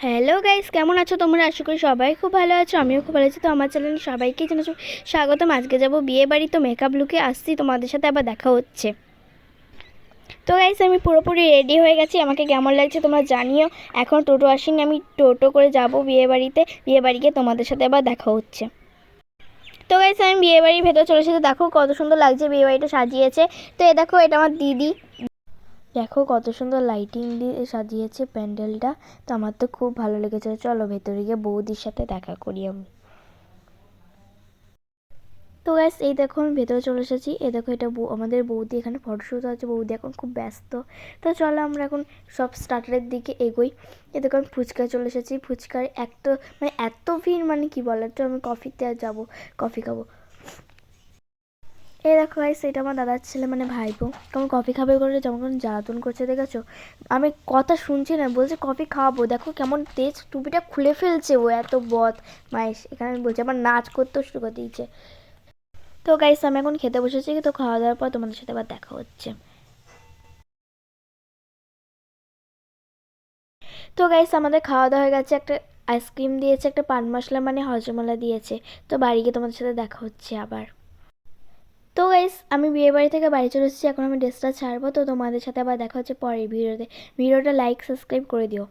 Hello guys কেমন আছো তোমরা? আশা করি সবাই খুব ভালো আছো। আমিও খুব ভালো আছি। তো আমার চ্যানেলে সবাইকে জানাচ্ছি স্বাগতম। আজকে যাব বিয়ে বাড়ি। তো মেকআপ লুকে আসছি। তোমাদের সাথে আবার দেখা হচ্ছে। তো গাইস আমি পুরোপুরি রেডি হয়ে গেছি। আমাকে কেমন লাগছে তোমরা জানিও। এখন টোটো আসেনি। আমি টোটো করে যাব বিয়ে বাড়িতে। বিয়ে বাড়িকে তোমাদের সাথে আবার দেখা হচ্ছে। তো গাইস আমি বিয়ে বাড়ির ভেতর চলে এসেছি। দেখো কত সুন্দর লাগছে। বিয়ে বাড়িটা সাজিয়েছে। তো এ দেখো, এটা আমার দিদি। দেখো কত সুন্দর লাইটিং দিয়ে সাজিয়েছে প্যান্ডেলটা। তো আমার তো খুব ভালো লেগেছে। চলো ভেতরে গিয়ে বৌদির সাথে দেখা করি আমি। তো গ্যাস এই দেখো আমি ভেতরে চলে এসেছি। এ দেখো এটা আমাদের বৌদি এখানে ফটোশ্যুট আছে বৌদি এখন খুব ব্যস্ত। তো চলো আমরা এখন সব স্টার্টারের দিকে এগোই। এ দেখো আমি ফুচকা চলে এসেছি। ফুচকার এত মানে এত ভিড় মানে কি বলার তো আমি কফিতে আর যাব। কফি খাব। এই দেখো গাইস এটা আমার দাদার ছেলে মানে ভাইপো। কেমন কফি খাবে করে, যেমন জ্বালাতন করছে, দেখেছ? আমি কথা শুনছি না, বলছে কফি খাওয়াবো দেখো কেমন তেজ টুপিটা খুলে ফেলছে ও, এত বদ। মাইস এখানে আমি বলছি আবার নাচ করতেও শুরু করে দিয়েছে। তো গাইস আমি এখন খেতে বসেছি, তো খাওয়া দাওয়ার পর তোমাদের সাথে আবার দেখা হচ্ছে। তো গাইস আমাদের খাওয়া দাওয়া হয়ে গেছে, একটা আইসক্রিম দিয়েছে, একটা পান মশলা মানে হজমলা দিয়েছে। তো বাড়ি গিয়ে তোমাদের সাথে দেখা হচ্ছে আবার। গাইস আমি বিয়ে বাড়ি থেকে বাড়ি চলে এসেছি, এখন আমি ড্রেসটা ছাড়বো, তো তোমাদের সাথে আবার দেখা হচ্ছে পরের ভিডিওতে। ভিডিওটা লাইক সাবস্ক্রাইব করে দিও।